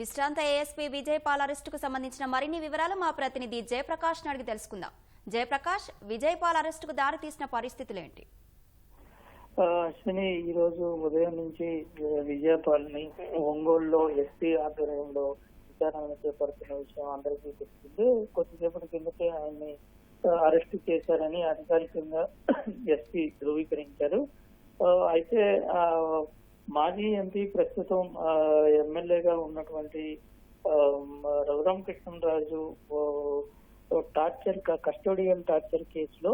విశ్రాంత ఏఎస్పీ విజయపాల్ అరెస్టుకు సంబంధించిన మరిన్ని వివరాలు మా ప్రతినిధి జయప్రకాష్ అడిగి తెలుసుకుందాం. జయప్రకాష్ విజయపాల్ అరెస్టుకు దారి తీసిన పరిస్థితులు ఏంటి అశ్విని ఈ రోజు ఉదయం నుంచి విజయపాల్ విజయపాల్ని ఒంగోలులో ఎస్పీ ఆధ్వర్యంలో విచారణ చేపడుతున్న విషయం అందరికీ తెలిసింది. కొద్దిసేపటి కిందటే ఆయన్ని అరెస్ట్ చేశారని అధికారికంగా ఎస్పీ ధృవీకరించారు. అయితే ఆ, మాజీ ఎంపీ ప్రస్తుతం ఎమ్మెల్యేగా ఉన్నటువంటి ఆ, Raghurama Krishnaraju torture custodial torture కేసులో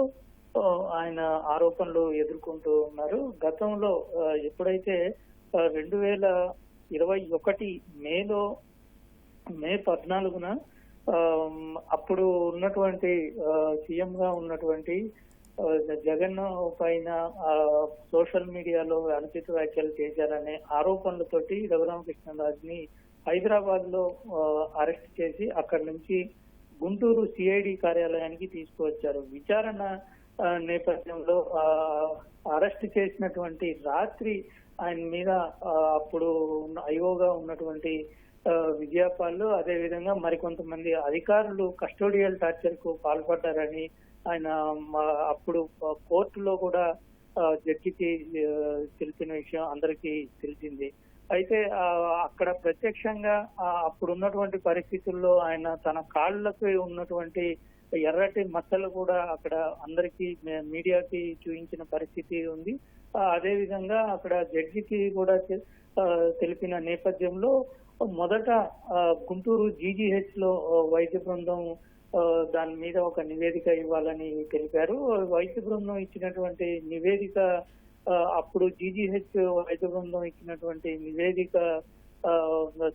ఆయన ఆరోపణలు ఎదుర్కొంటూ ఉన్నారు. గతంలో ఎప్పుడైతే రెండు వేల ఇరవై ఒకటి మేలో మే పద్నాలుగున అప్పుడు ఉన్నటువంటి సీఎం గా ఉన్నటువంటి జగన్ పైన సోషల్ మీడియాలో అనుచిత వ్యాఖ్యలు చేశారనే ఆరోపణలతోటి రఘురామకృష్ణరాజుని హైదరాబాద్లో అరెస్ట్ చేసి అక్కడి నుంచి గుంటూరు సిఐడి కార్యాలయానికి తీసుకువచ్చారు. విచారణ నేపథ్యంలో అరెస్ట్ చేసినటువంటి రాత్రి ఆయన మీద అప్పుడు ఐఓగా ఉన్నటువంటి విజయపాల్ అదే విధంగా మరికొంతమంది అధికారులు కస్టోడియల్ టార్చర్కు పాల్పడ్డారని ఆయన మా- అప్పుడు కోర్టులో కూడా జడ్జికి తెలిసిన విషయం అందరికీ తెలిసింది. అయితే అక్కడ ప్రత్యక్షంగా అప్పుడు ఉన్నటువంటి పరిస్థితుల్లో ఆయన తన కాళ్ళకు ఉన్నటువంటి ఎర్రటి మచ్చలు కూడా అక్కడ అందరికీ మీడియాకి చూపించిన పరిస్థితి ఉంది. అదేవిధంగా అదే విధంగా అక్కడ జడ్జికి కూడా తెలిపిన నేపథ్యంలో మొదట గుంటూరు జీజీహెచ్లో వైద్య బృందం దాని మీద ఒక నివేదిక ఇవ్వాలని తెలిపారు. వైద్య బృందం ఇచ్చినటువంటి నివేదిక అప్పుడు జీజీహెచ్ వైద్య బృందం ఇచ్చినటువంటి నివేదిక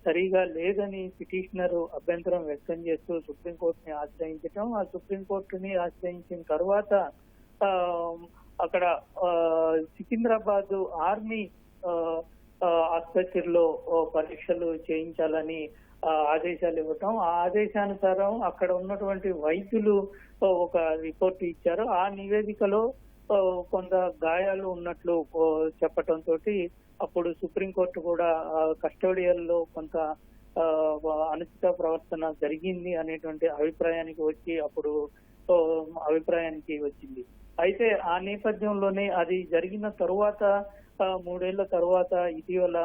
సరిగా లేదని పిటిషనర్ అభ్యంతరం వ్యక్తం చేస్తూ సుప్రీంకోర్టుని ఆశ్రయించటం. ఆ సుప్రీంకోర్టుని ఆశ్రయించిన తర్వాత అక్కడ సికింద్రాబాద్ ఆర్మీ ఆసుపత్రిలో పరీక్షలు చేయించాలని ఆదేశాలు ఇవ్వటం ఆ ఆదేశానుసారం అక్కడ ఉన్నటువంటి వైద్యులు ఒక రిపోర్ట్ ఇచ్చారు. ఆ నివేదికలో కొంత గాయాలు ఉన్నట్లు చెప్పటంతో అప్పుడు సుప్రీంకోర్టు కూడా కస్టోడియల్లో కొంత అనుచిత ప్రవర్తన జరిగింది అనేటువంటి అభిప్రాయానికి వచ్చి అప్పుడు అభిప్రాయానికి వచ్చింది. అయితే ఆ నేపథ్యంలోనే అది జరిగిన తరువాత మూడేళ్ళ తరువాత ఇటీవల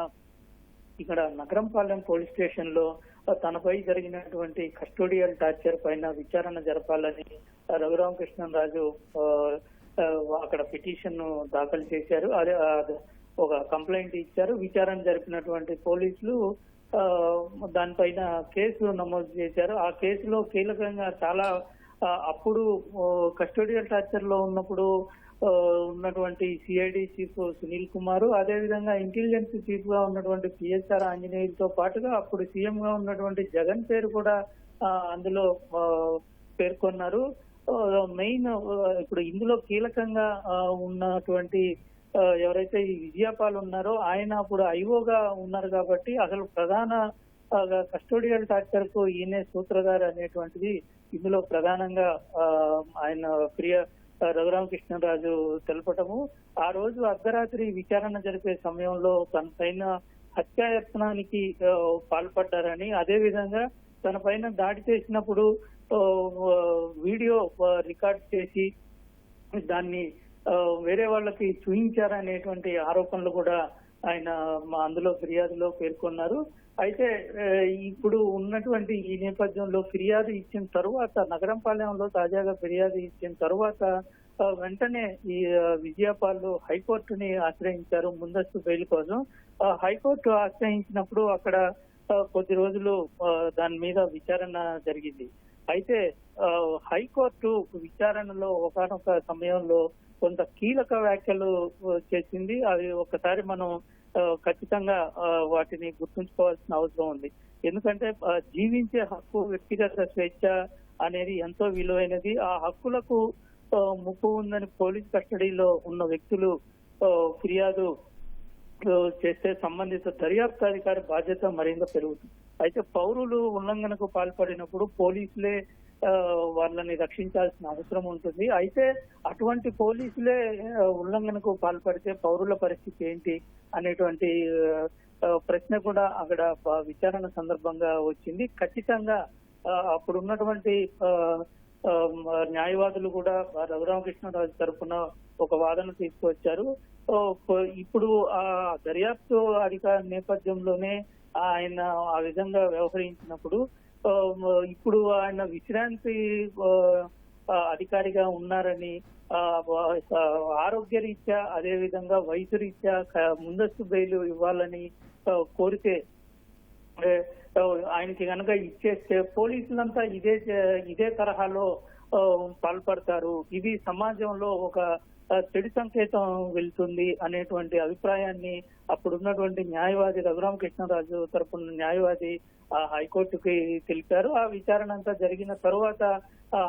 ఇక్కడ నగరంపాలెం పోలీస్ స్టేషన్లో తనపై జరిగినటువంటి కస్టోడియల్ టార్చర్ పైన విచారణ జరపాలని రఘురామకృష్ణం రఘురామకృష్ణరాజు అక్కడ పిటిషన్ దాఖలు చేశారు. అదే ఒక కంప్లైంట్ ఇచ్చారు. విచారణ జరిపినటువంటి పోలీసులు దానిపైన కేసు నమోదు చేశారు. ఆ కేసులో కీలకంగా చాలా అప్పుడు కస్టోడియల్ టార్చర్లో ఉన్నప్పుడు ఉన్నటువంటి సిఐడి చీఫ్ సునీల్ కుమార్ అదే విధంగా ఇంటెలిజెన్స్ చీఫ్గా ఉన్నటువంటి పిఎస్ఆర్ ఆంజనేయులతో పాటుగా అప్పుడు సీఎం గా ఉన్నటువంటి జగన్ పేరు కూడా అందులో పేర్కొన్నారు. మెయిన్ ఇప్పుడు ఇందులో కీలకంగా ఉన్నటువంటి ఎవరైతే ఈ విజయపాల్ ఉన్నారో ఆయన అప్పుడు ఐఓగా ఉన్నారు కాబట్టి అసలు ప్రధాన కస్టోడియల్ టార్చర్కు ఈయనే సూత్రధారి అనేటువంటిది ఇందులో ప్రధానంగా ఆయన ప్రియ రఘురామకృష్ణరాజు తెలపటము. ఆ రోజు అర్ధరాత్రి విచారణ జరిపే సమయంలో తన పైన హత్యాయత్నానికి పాల్పడ్డారని అదే విధంగా తన పైన దాడి చేసినప్పుడు వీడియో రికార్డ్ చేసి దాన్ని వేరే వాళ్ళకి చూయించారనేటువంటి ఆరోపణలు కూడా ఆయన మా అందులో ఫిర్యాదులో పేర్కొన్నారు. అయితే ఇప్పుడు ఉన్నటువంటి ఈ నేపథ్యంలో ఫిర్యాదు ఇచ్చిన తరువాత నగరంపాలెంలో తాజాగా ఫిర్యాదు ఇచ్చిన తరువాత వెంటనే ఈ ఆ, విజయపాల్ హైకోర్టుని ఆశ్రయించారు ముందస్తు బెయిల్ కోసం. ఆ, హైకోర్టు ఆశ్రయించినప్పుడు అక్కడ కొద్ది రోజులు దాని మీద విచారణ జరిగింది. అయితే హైకోర్టు విచారణలో ఒకనొక సమయంలో కొంత కీలక వ్యాఖ్యలు చేసింది. అవి ఒకసారి మనం ఖచ్చితంగా వాటిని గుర్తుంచుకోవాల్సిన అవసరం ఉంది. ఎందుకంటే జీవించే హక్కు వ్యక్తిగత స్వేచ్ఛ అనేది ఎంతో విలువైనది. ఆ హక్కులకు ముప్పు ఉందని పోలీస్ కస్టడీలో ఉన్న వ్యక్తులు ఫిర్యాదు చేస్తే సంబంధిత దర్యాప్తు అధికారి బాధ్యత మరింత పెరుగుతుంది. అయితే పౌరులు ఉల్లంఘనకు పాల్పడినప్పుడు పోలీసులే వాళ్ళని రక్షించాల్సిన అవసరం ఉంటుంది. అయితే అటువంటి పోలీసులే ఉల్లంఘనకు పాల్పడితే పౌరుల పరిస్థితి ఏంటి అనేటువంటి ప్రశ్న కూడా అక్కడ విచారణ సందర్భంగా వచ్చింది. ఖచ్చితంగా అప్పుడు ఉన్నటువంటి న్యాయవాదులు కూడా రఘురామకృష్ణరాజు తరఫున ఒక వాదన తీసుకువచ్చారు. ఇప్పుడు ఆ దర్యాప్తు అధికార నేపథ్యంలోనే ఆయన ఆ విధంగా వ్యవహరించినప్పుడు ఇప్పుడు ఆయన విశ్రాంతి అధికారిగా ఉన్నారని ఆరోగ్య రీత్యా అదే విధంగా వయసు రీత్యా ముందస్తు బెయిల్ ఇవ్వాలని కోరితే ఆయనకి కనుక ఇచ్చేస్తే పోలీసులంతా ఇదే ఇదే తరహాలో పాల్పడతారు. ఇది సమాజంలో ఒక చెడు సంకేతం వెళ్తుంది అనేటువంటి అభిప్రాయాన్ని అప్పుడున్నటువంటి న్యాయవాది రఘురామకృష్ణరాజు తరపున న్యాయవాది ఆ హైకోర్టుకి తెలిపారు. ఆ విచారణ అంతా జరిగిన తర్వాత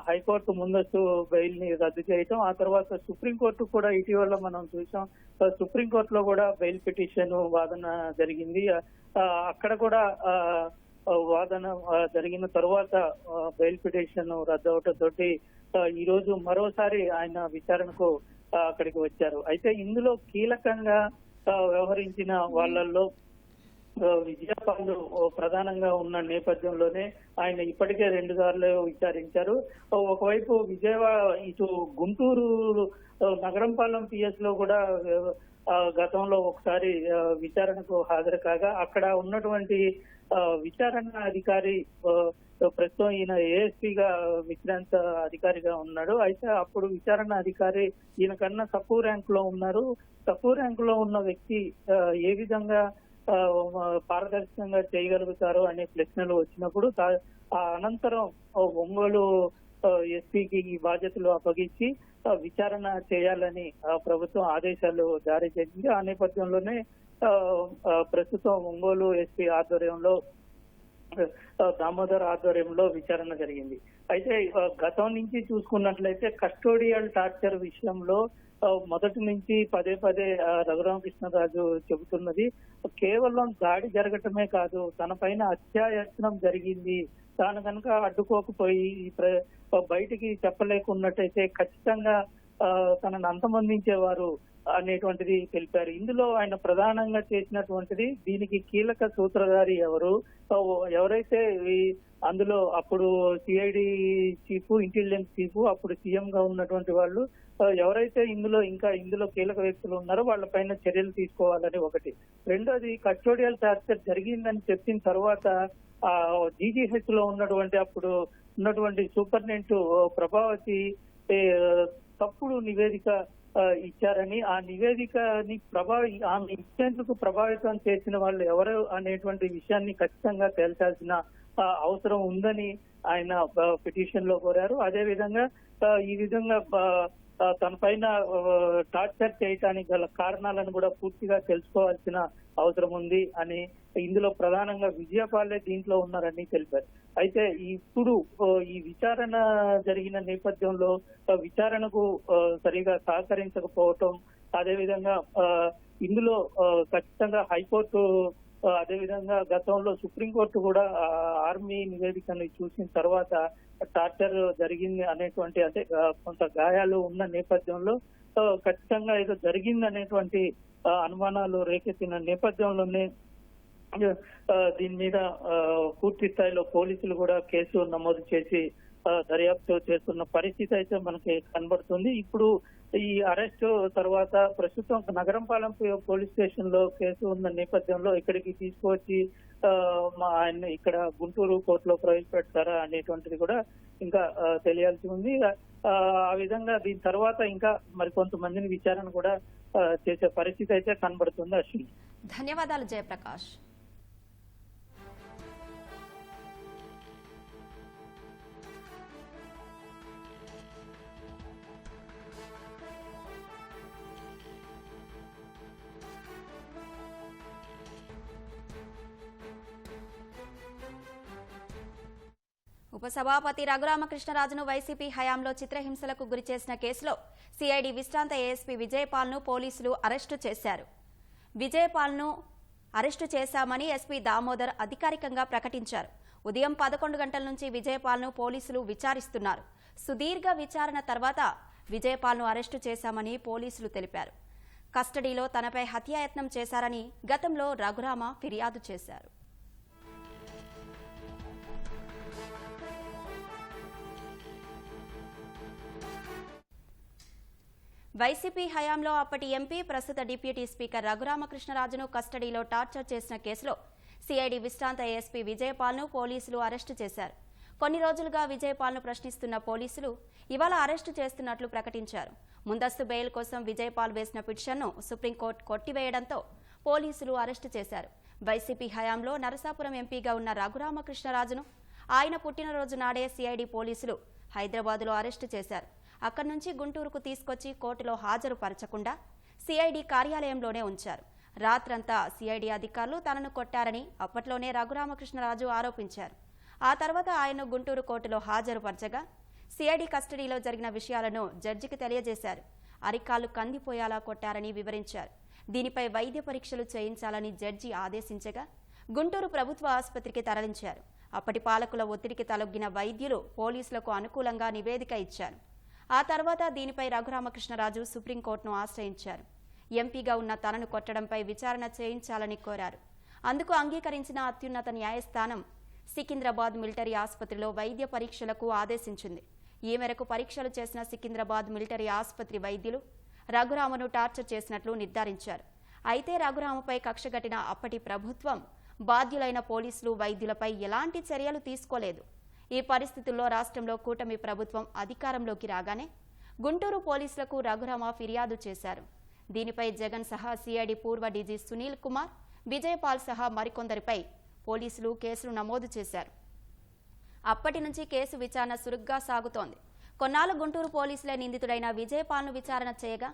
హైకోర్టు ముందస్తు బెయిల్ని రద్దు చేయటం ఆ తర్వాత సుప్రీంకోర్టు కూడా ఇటీవల మనం చూసాం. సుప్రీంకోర్టులో కూడా బెయిల్ పిటిషన్ వాదన జరిగింది. అక్కడ కూడా వాదన జరిగిన తర్వాత బెయిల్ పిటిషన్ రద్దు అవటంతో ఈ రోజు మరోసారి ఆయన విచారణకు అక్కడికి వచ్చారు. అయితే ఇందులో కీలకంగా వ్యవహరించిన వాళ్ళల్లో విజయపాలు ప్రధానంగా ఉన్న నేపథ్యంలోనే ఆయన ఇప్పటికే రెండు సార్లు విచారించారు. ఒకవైపు విజయవాడ ఇటు గుంటూరు నగరంపాలెం పిఎస్లో కూడా గతంలో ఒకసారి విచారణకు హాజరు కాగా అక్కడ ఉన్నటువంటి విచారణ అధికారి సో ప్రస్తుతం ఈయన ఏఎస్పీగా విశ్రాంత అధికారిగా ఉన్నాడు. అయితే అప్పుడు విచారణ అధికారి ఈయన కన్నా తక్కువ ర్యాంక్లో ఉన్నారు. తక్కువ ర్యాంక్లో ఉన్న వ్యక్తి ఏ విధంగా పారదర్శకంగా చేయగలుగుతారు అనే ప్రశ్నలు వచ్చినప్పుడు తా- ఆ అనంతరం ఒంగోలు ఎస్పీకి ఈ బాధ్యతలు అప్పగించి విచారణ చేయాలని ఆ, ప్రభుత్వం ఆదేశాలు జారీ చేసింది. ఆ నేపథ్యంలోనే ప్రస్తుతం ఒంగోలు ఎస్పీ ఆధ్వర్యంలో దామోదర్ ఆధ్వర్యంలో విచారణ జరిగింది. అయితే గతం నుంచి చూసుకున్నట్లయితే కస్టోడియల్ టార్చర్ విషయంలో మొదటి నుంచి పదే పదే రఘురామకృష్ణరాజు చెబుతున్నది కేవలం దాడి జరగటమే కాదు తన పైన అత్యాయత్నం జరిగింది. తాను కనుక అడ్డుకోకపోయి ప్ర- బయటికి చెప్పలేకున్నట్టయితే ఖచ్చితంగా తనను అంతమందించేవారు అనేటువంటిది తెలిపారు. ఇందులో ఆయన ప్రధానంగా చేసినటువంటిది దీనికి కీలక సూత్రధారి ఎవరు? ఎవరైతే అందులో అప్పుడు సిఐడి చీఫ్ ఇంటెలిజెన్స్ చీఫ్ అప్పుడు సీఎం గా ఉన్నటువంటి వాళ్ళు ఎవరైతే ఇందులో ఇంకా ఇందులో కీలక వ్యక్తులు ఉన్నారో వాళ్ళ పైన చర్యలు తీసుకోవాలని ఒకటి. రెండోది కస్టోడియల్ టార్చర్ జరిగిందని చెప్పిన తర్వాత ఆ జీజీహెచ్లో ఉన్నటువంటి అప్పుడు ఉన్నటువంటి సూపర్నెంట్ ప్రభావతి తప్పుడు నివేదిక ఇచ్చారని ఆ నివేదికని ప్రభావి ఆమె ఇచ్చేందుకు ప్రభావితం చేసిన వాళ్ళు ఎవరు అనేటువంటి విషయాన్ని ఖచ్చితంగా తేల్చాల్సిన అవసరం ఉందని ఆయన పిటిషన్లో కోరారు. అదే విధంగా ఈ విధంగా తన పైన టార్చర్ చేయటానికి గల కారణాలను కూడా పూర్తిగా తెలుసుకోవాల్సిన అవసరం ఉంది అని ఇందులో ప్రధానంగా విజయపాలే దీంట్లో ఉన్నారని తెలిపారు. అయితే ఇప్పుడు ఈ విచారణ జరిగిన నేపథ్యంలో విచారణకు సరిగా సహకరించకపోవటం అదేవిధంగా ఇందులో ఖచ్చితంగా హైకోర్టు అదేవిధంగా గతంలో సుప్రీంకోర్టు కూడా ఆర్మీ నివేదికను చూసిన తర్వాత టార్చర్ జరిగింది అనేటువంటి అంటే కొంత గాయాలు ఉన్న నేపథ్యంలో ఖచ్చితంగా ఏదో జరిగింది అనేటువంటి అనుమానాలు రేకెత్తిన నేపథ్యంలోనే Uh, దీని మీద uh, పూర్తి స్థాయిలో పోలీసులు కూడా కేసు నమోదు చేసి uh, దర్యాప్తు చేస్తున్న పరిస్థితి అయితే మనకి కనబడుతుంది. ఇప్పుడు ఈ అరెస్ట్ తర్వాత ప్రస్తుతం నగరంపాలెం పోలీస్ స్టేషన్లో కేసు ఉన్న నేపథ్యంలో ఇక్కడికి తీసుకువచ్చి మా ఆయన ఇక్కడ గుంటూరు కోర్టులో ప్రవేశపెడతారా అనేటువంటిది కూడా ఇంకా తెలియాల్సి ఉంది. ఆ, విధంగా దీని తర్వాత ఇంకా మరి కొంతమందిని విచారణ కూడా చేసే పరిస్థితి అయితే కనబడుతుంది అశ్విని. ధన్యవాదాలు జయప్రకాష్. ఉపసభాపతి రఘురామకృష్ణరాజును వైసీపీ హయాంలో చిత్రహింసలకు గురి చేసిన కేసులో సిఐడి విశ్రాంత ఏఎస్పీ విజయపాల్ను పోలీసులు అరెస్టు చేశారు. విజయపాల్ను అరెస్టు చేశామని ఎస్పీ దామోదర్ అధికారికంగా ప్రకటించారు. ఉదయం పదకొండు గంటల నుంచి విజయపాల్ను పోలీసులు విచారిస్తున్నారు. సుదీర్ఘ విచారణ తర్వాత విజయపాల్ను అరెస్టు చేశామని పోలీసులు తెలిపారు. కస్టడీలో తనపై హత్యాయత్నం చేశారని గతంలో రఘురామ ఫిర్యాదు చేశారు. వైసీపీ హయాంలో అప్పటి ఎంపీ ప్రస్తుత డిప్యూటీ స్పీకర్ రఘురామకృష్ణరాజును కస్టడీలో టార్చర్ చేసిన కేసులో సిఐడి విశ్రాంత ఏఎస్పీ విజయపాల్ను పోలీసులు అరెస్టు చేశారు. కొన్ని రోజులుగా విజయపాల్ను ప్రశ్నిస్తున్న పోలీసులు ఇవాళ అరెస్టు చేస్తున్నట్లు ప్రకటించారు. ముందస్తు బెయిల్ కోసం విజయపాల్ వేసిన పిటిషన్ను సుప్రీంకోర్టు కొట్టివేయడంతో పోలీసులు అరెస్టు చేశారు. వైసీపీ హయాంలో నరసాపురం ఎంపీగా ఉన్న రఘురామకృష్ణరాజును ఆయన పుట్టినరోజు నాడే సిఐడి పోలీసులు హైదరాబాద్లో అరెస్టు చేశారు. అక్కడి నుంచి గుంటూరుకు తీసుకొచ్చి కోర్టులో హాజరుపరచకుండా సిఐడి కార్యాలయంలోనే ఉంచారు. రాత్రంతా సిఐడి అధికారులు తనను కొట్టారని అప్పట్లోనే రఘురామకృష్ణరాజు ఆరోపించారు. ఆ తర్వాత ఆయన్ను గుంటూరు కోర్టులో హాజరుపరచగా సిఐడి కస్టడీలో జరిగిన విషయాలను జడ్జికి తెలియజేశారు. అరికాళ్ళు కందిపోయేలా కొట్టారని వివరించారు. దీనిపై వైద్య పరీక్షలు చేయించాలని జడ్జి ఆదేశించగా గుంటూరు ప్రభుత్వ ఆసుపత్రికి తరలించారు. అప్పటి పాలకుల ఒత్తిడికి తలొగ్గిన వైద్యులు పోలీసులకు అనుకూలంగా నివేదిక ఇచ్చారు. ఆ తర్వాత దీనిపై రఘురామకృష్ణరాజు సుప్రీంకోర్టును ఆశ్రయించారు. ఎంపీగా ఉన్న తనను కొట్టడంపై విచారణ చేయించాలని కోరారు. అందుకు అంగీకరించిన అత్యున్నత న్యాయస్థానం సికింద్రాబాద్ మిలిటరీ ఆసుపత్రిలో వైద్య పరీక్షలకు ఆదేశించింది. ఈ మేరకు పరీక్షలు చేసిన సికింద్రాబాద్ మిలిటరీ ఆసుపత్రి వైద్యులు రఘురామను టార్చర్ చేసినట్లు నిర్ధారించారు. అయితే రఘురామపై కక్షగట్టిన అప్పటి ప్రభుత్వం బాధ్యులైన పోలీసులు వైద్యులపై ఎలాంటి చర్యలు తీసుకోలేదు. ఈ పరిస్థితుల్లో రాష్ట్రంలో కూటమి ప్రభుత్వం అధికారంలోకి రాగానే గుంటూరు పోలీసులకు రఘురామ ఫిర్యాదు చేశారు. దీనిపై జగన్ సహా సిఐడి పూర్వ డీజీ సునీల్ కుమార్ విజయపాల్ సహా మరికొందరిపై పోలీసులు కేసులు నమోదు చేశారు. అప్పటి నుంచి కేసు విచారణ సురుగ్గా సాగుతోంది. కొన్నాళ్ళు గుంటూరు పోలీసులే నిందితుడైన విజయపాల్ను విచారణ చేయగా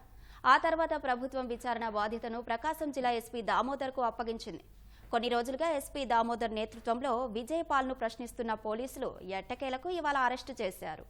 ఆ తర్వాత ప్రభుత్వం విచారణ బాధ్యతను ప్రకాశం జిల్లా ఎస్పీ దామోదర్కు అప్పగించింది. కొన్ని రోజులుగా ఎస్పీ దామోదర్ నేతృత్వంలో విజయపాల్ను ప్రశ్నిస్తున్న పోలీసులు ఎట్టకేలకు ఇవాళ అరెస్టు చేశారు.